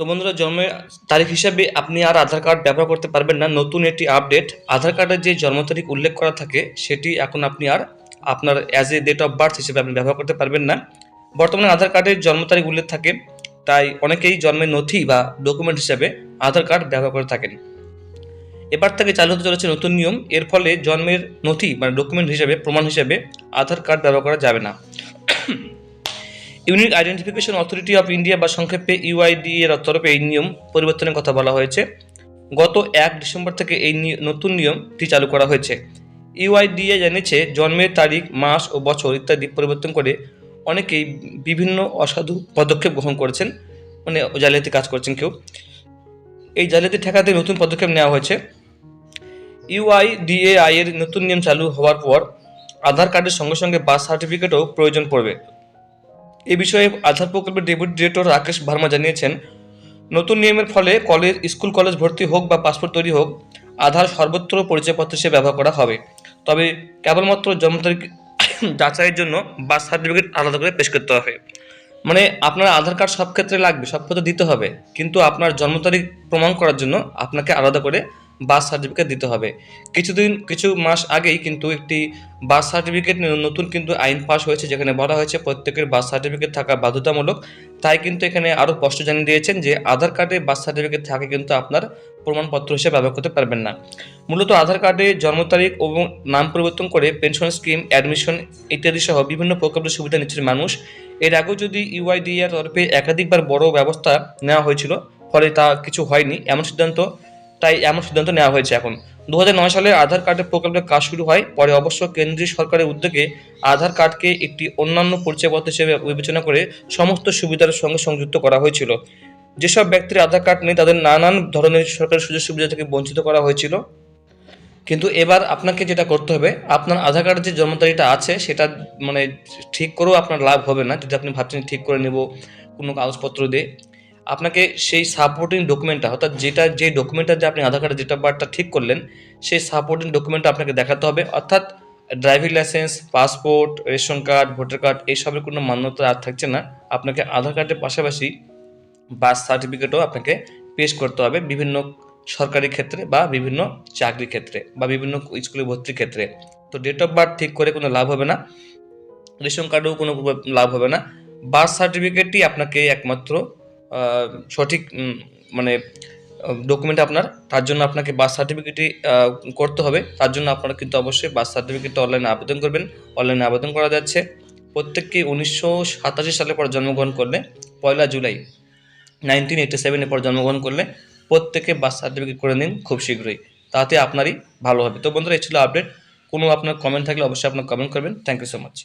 তো বন্ধুরা, জন্মের তারিখ হিসাবে আপনি আর আধার কার্ড ব্যবহার করতে পারবেন না। নতুন একটি আপডেট। আধার কার্ডের যে জন্ম তারিখ উল্লেখ করা থাকে, সেটি এখন আপনি আর আপনার as a date of birth হিসেবে আপনি ব্যবহার করতে পারবেন না। বর্তমানে আধার কার্ডের জন্ম তারিখ উল্লেখ থাকে, তাই অনেকেই জন্মের নথি বা ডকুমেন্ট হিসাবে আধার কার্ড ব্যবহার করে থাকেন। এবার থেকে চালু হতে চলেছে নতুন নিয়ম। এর ফলে জন্মের নথি মানে ডকুমেন্ট হিসেবে, প্রমাণ হিসেবে আধার কার্ড ব্যবহার করা যাবে না। Unique identification authority of India বা সংক্ষেপে ইউআইডি এর তরফে এই নিয়ম পরিবর্তনের কথা বলা হয়েছে। গত এক ডিসেম্বর থেকে এই নতুন নিয়মটি চালু করা হয়েছে। ইউআইডিএ জানিয়েছে, জন্মের তারিখ, মাস ও বছর ইত্যাদি পরিবর্তন করে অনেকেই বিভিন্ন অসাধু পদক্ষেপ গ্রহণ করেছেন। মানে জালিয়াতি কাজ করছেন কেউ। এই জালিয়াতি ঠেকাতে নতুন পদক্ষেপ নেওয়া হয়েছে। ইউআইডিএআই এর নতুন নিয়ম চালু হওয়ার পর আধার কার্ডের সঙ্গে সঙ্গে বার্থ সার্টিফিকেটও প্রয়োজন পড়বে। এ বিষয়ে আধার প্রকল্পের ডেপুটি ডিরেক্টর রাকেশ ভার্মা জানিয়েছেন, নতুন নিয়মের ফলে কলেজ, স্কুল, কলেজ ভর্তি হোক বা পাসপোর্ট তৈরি হোক, আধার সর্বত্র পরিচয়পত্র হিসেবে ব্যবহার করা হবে। তবে কেবলমাত্র জন্ম তারিখ যাচাইয়ের জন্য বার্থ সার্টিফিকেট আলাদা করে পেশ করতে হবে। মানে আপনার আধার কার্ড সব ক্ষেত্রে লাগবে, সব ক্ষেত্রে দিতে হবে। কিন্তু আপনার জন্ম তারিখ প্রমাণ করার জন্য আপনাকে আলাদা করে বার্থ সার্টিফিকেট দিতে হবে। কিছুদিন, কিছু মাস আগেই কিন্তু একটি বার্থ সার্টিফিকেট নতুন কিন্তু আইন পাস হয়েছে, যেখানে বলা হয়েছে প্রত্যেকের বার্থ সার্টিফিকেট থাকা বাধ্যতামূলক। তাই কিন্তু এখানে আরও স্পষ্ট জানিয়ে দিয়েছেন যে, আধার কার্ডে বার্থ সার্টিফিকেট থাকে কিন্তু আপনার প্রমাণপত্র হিসেবে ব্যবহার করতে পারবেন না। মূলত আধার কার্ডে জন্ম তারিখ এবং নাম পরিবর্তন করে পেনশন স্কিম, অ্যাডমিশন ইত্যাদি সহ বিভিন্ন প্রকল্পের সুবিধা নিচ্ছে মানুষ। এর আগেও যদি ইউআইডিআর তরফে একাধিকবার বড় ব্যবস্থা নেওয়া হয়েছিল, ফলে তা কিছু হয়নি, এমন সিদ্ধান্ত তাই এমন সিদ্ধান্ত নেওয়া হয়েছে এখন। দু সালে আধার কার্ডের প্রকল্পের কাজ শুরু হয়, পরে অবশ্য কেন্দ্রীয় সরকারের উদ্যোগে আধার কার্ডকে একটি অন্যান্য পরিচয়পত্র হিসেবে বিবেচনা করে সমস্ত সুবিধার সঙ্গে সংযুক্ত করা হয়েছিল। যেসব ব্যক্তির আধার কার্ড নেই, তাদের নানান ধরনের সরকারি সুযোগ সুবিধা থেকে বঞ্চিত করা হয়েছিল। কিন্তু এবার আপনাকে যেটা করতে হবে, আপনার আধার কার্ডের যে জন্ম তারিখটা আছে, সেটা মানে ঠিক করেও আপনার লাভ হবে না, যদি আপনি ভাবছেন ঠিক করে নেব কোনো কাগজপত্র দিয়ে। আপনাকে সেই সাপোর্টিং ডকুমেন্টটা অর্থাৎ যেটা, যে ডকুমেন্টটা যে আপনি আধার কার্ডের যেটা বারটা ঠিক করলেন, সেই সাপোর্টিং ডকুমেন্টটা আপনাকে দেখাতে হবে। অর্থাৎ driving licence passport ration card voter card এইসবের কোনো মান্যতা আর থাকছে না। আপনাকে আধার কার্ডের পাশাপাশি বার্থ সার্টিফিকেটও আপনাকে পেশ করতে হবে বিভিন্ন সরকারি ক্ষেত্রে বা বিভিন্ন চাকরির ক্ষেত্রে বা বিভিন্ন স্কুলে ভর্তির ক্ষেত্রে। তো ডেট অফ বার্থ ঠিক করে কোনো লাভ হবে না। রেশন কার্ডেও কোনো লাভ হবে না। বার্থ সার্টিফিকেটটি আপনাকে একমাত্র সঠিক মানে ডকুমেন্ট আপনার, তার জন্য আপনাকে বার্থ সার্টিফিকেটই করতে হবে। তার জন্য আপনারা কিন্তু অবশ্যই বার্থ সার্টিফিকেটটা অনলাইনে আবেদন করবেন। অনলাইনে আবেদন করা যাচ্ছে। প্রত্যেককে উনিশশো সাতাশি সালে পর জন্মগ্রহণ করলে, পয়লা জুলাই নাইনটিন এইটি সেভেনের পর জন্মগ্রহণ করলে, প্রত্যেকে বার্থ সার্টিফিকেট করে নিন খুব শীঘ্রই। তাতে আপনারই ভালো হবে। তো বন্ধুরা, এই ছিল আপডেট কোনো আপনার কমেন্ট থাকলে অবশ্যই আপনার কমেন্ট করবেন। Thank you so much